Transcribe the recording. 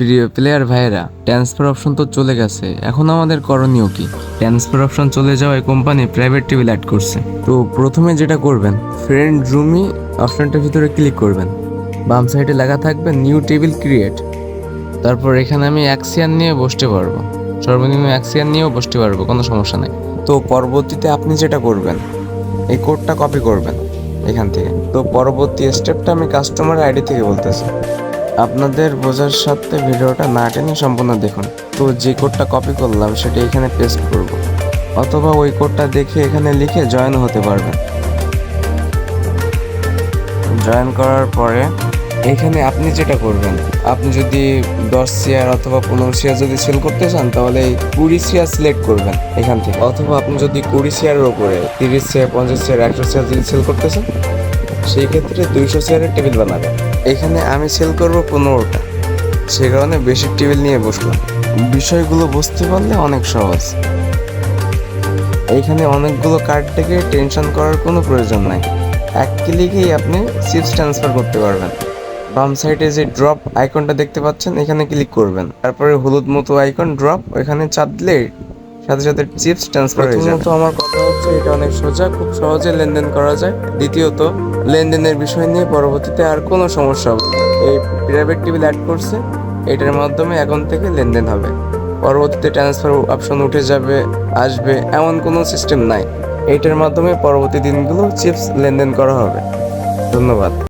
প্রিয় প্লেয়ার ভাইয়েরা transfer option তো চলে গেছে। এখন আমাদের করণীয় কি? ট্রান্সফার অপশন চলে যাওয়ায় কোম্পানি প্রাইভেট টেবিল অ্যাড করছে। তো প্রথমে যেটা করবেন ফ্রেন্ড রুমি অপশনটার ভিতরে ক্লিক করবেন। বাম সাইডে লেখা থাকবে নিউ টেবিল ক্রিয়েট তারপর এখানে আমি চেয়ার নিয়ে বসতে পারব। সর্বনিম্ন চেয়ার নিয়েও বসতে পারব কোনো সমস্যা নেই। তো পরবর্তীতে আপনি যেটা করবেন এই কোডটা কপি করবেন এখান থেকে। তো পরবর্তী স্টেপটা আমি কাস্টমার আইডি থেকে বলতেছি। আপনাদের বোঝার সাথে ভিডিওটা না টেনে সম্পূর্ণ দেখুন। তো যে কোডটা কপি করলাম, সেটা এখানে পেস্ট করব। অথবা ওই কোডটা দেখে এখানে লিখে জয়েন হতে পারবেন। জয়েন করার পরে এখানে আপনি যেটা করবেন, আপনি যদি দশ শেয়ার অথবা পনেরো শেয়ার যদি সেল করতে চান, তাহলে কুড়ি শেয়ার সিলেক্ট করবেন এখান থেকে। অথবা আপনি যদি কুড়ি শেয়ারের ওপরে তিরিশ শেয়ার পঞ্চাশ শেয়ার একশো শেয়ার যদি সেল করতে চান সেই ক্ষেত্রে দুইশো চেয়ারের টেবিল বানাবেন এখানে আমি সেল করব পনেরোটা। সে কারণে বেশি টেবিল নিয়ে বসলাম। বিষয়গুলো বুঝতে পারলে অনেক সহজ। এইখানে অনেকগুলো কার্ড থেকে টেনশন করার কোনো প্রয়োজন নাই। এক ক্লিকেই আপনি চিপস ট্রান্সফার করতে পারবেন। বাম সাইডে যে ড্রপ আইকনটা দেখতে পাচ্ছেন, এখানে ক্লিক করবেন। তারপরে হলুদ মতো আইকন ড্রপ ওখানে চাপ দিলে সাথে সাথে চিপস ট্রান্সফার হয়ে প্রথমত আমার কথা হচ্ছে এটা অনেক সোজা খুব সহজে লেনদেন করা যায়। দ্বিতীয়ত লেনদেনের বিষয় নিয়ে পরবর্তীতে আর কোনো সমস্যা হবে। এই প্রাইভেট টিভি অ্যাড করছে এটার মাধ্যমে এখন থেকে লেনদেন হবে। পরবর্তীতে ট্রান্সফার অপশন উঠে যাবে আসবে এমন কোনো সিস্টেম নাই। এইটার মাধ্যমে পরবর্তী দিনগুলো চিপস লেনদেন করা হবে। ধন্যবাদ।